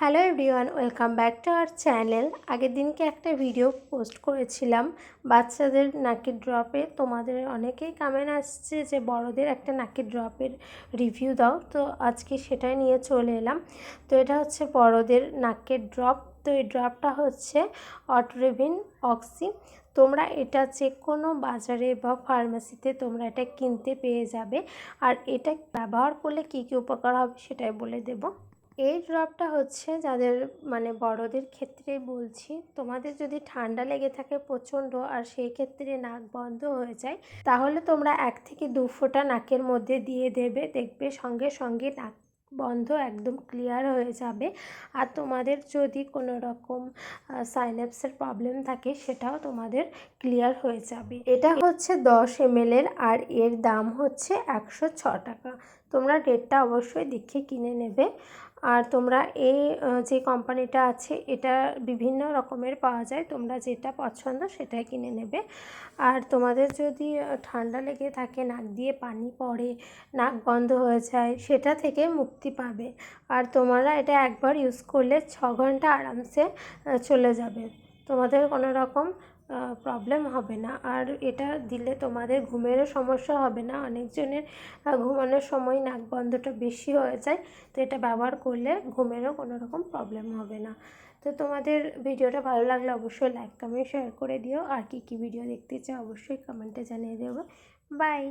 Hello everyone, welcome back to our channel. আগের দিনকে একটা ভিডিও পোস্ট করেছিলাম, বাচ্চাদের নাকের ড্রপে তোমাদের অনেকেই কামেন্ট আসছে যে, বড়দের একটা নাকের ড্রপের রিভিউ দাও। তো আজকে সেটাই নিয়ে চলে এলাম। তো এটা হচ্ছে বড়দের নাকের ড্রপ তো এই ড্রপটা হচ্ছে অটরেভিন, অক্সি। তোমরা এটা যে কোনো বাজারে বা ফার্মেসিতে তোমরা এটা কিনতে পেয়ে যাবে। আর এটা ব্যবহার করলে কী কী উপকার হবে সেটাই বলে দেবো। এই ড্রপটা হচ্ছে যাদের মানে বড়দের ক্ষেত্রে বলছি, তোমাদের যদি ঠান্ডা লেগে থাকে প্রচণ্ড আর সেই ক্ষেত্রে নাক বন্ধ হয়ে যায়, তাহলে তোমরা এক থেকে দু ফোঁটা নাকের মধ্যে দিয়ে দেবে, দেখবে সঙ্গে সঙ্গে নাক বন্ধ একদম ক্লিয়ার হয়ে যাবে। আর তোমাদের যদি কোনো রকম সাইনাপসের প্রবলেম থাকে, সেটাও তোমাদের ক্লিয়ার হয়ে যাবে। এটা হচ্ছে দশ এমএলের আর এর দাম হচ্ছে একশো টাকা। তোমরা ডেটটা অবশ্যই দেখে কিনে নেবে। আর তোমরা এই যে কোম্পানিটা আছে, এটা বিভিন্ন রকমের পাওয়া যায়। তোমরা যেটা পছন্দ সেটাই কিনে নেবে। আর তোমাদের যদি ঠান্ডা লেগে থাকে, নাক দিয়ে পানি পড়ে, নাক বন্ধ হয়ে যায়, সেটা থেকে মুক্তি পাবে। আর তোমরা এটা একবার ইউজ করলে ছ ঘণ্টা আরামসে চলে যাবে। তোমাদের কোনো রকম প্রবলেম হবে না। আর এটা দিলে তোমাদের ঘুমেরও সমস্যা হবে না। অনেকজনের ঘুমানোর সময় নাক বন্ধটা বেশি হয়ে যায়, তো এটা ব্যবহার করলে ঘুমেরও কোনো রকম প্রবলেম হবে না। তো তোমাদের ভিডিওটা ভালো লাগলে অবশ্যই লাইক কমেন্ট শেয়ার করে দিও। আর কী কী ভিডিও দেখতে চাও অবশ্যই কমেন্টে জানিয়ে দেবো। বাই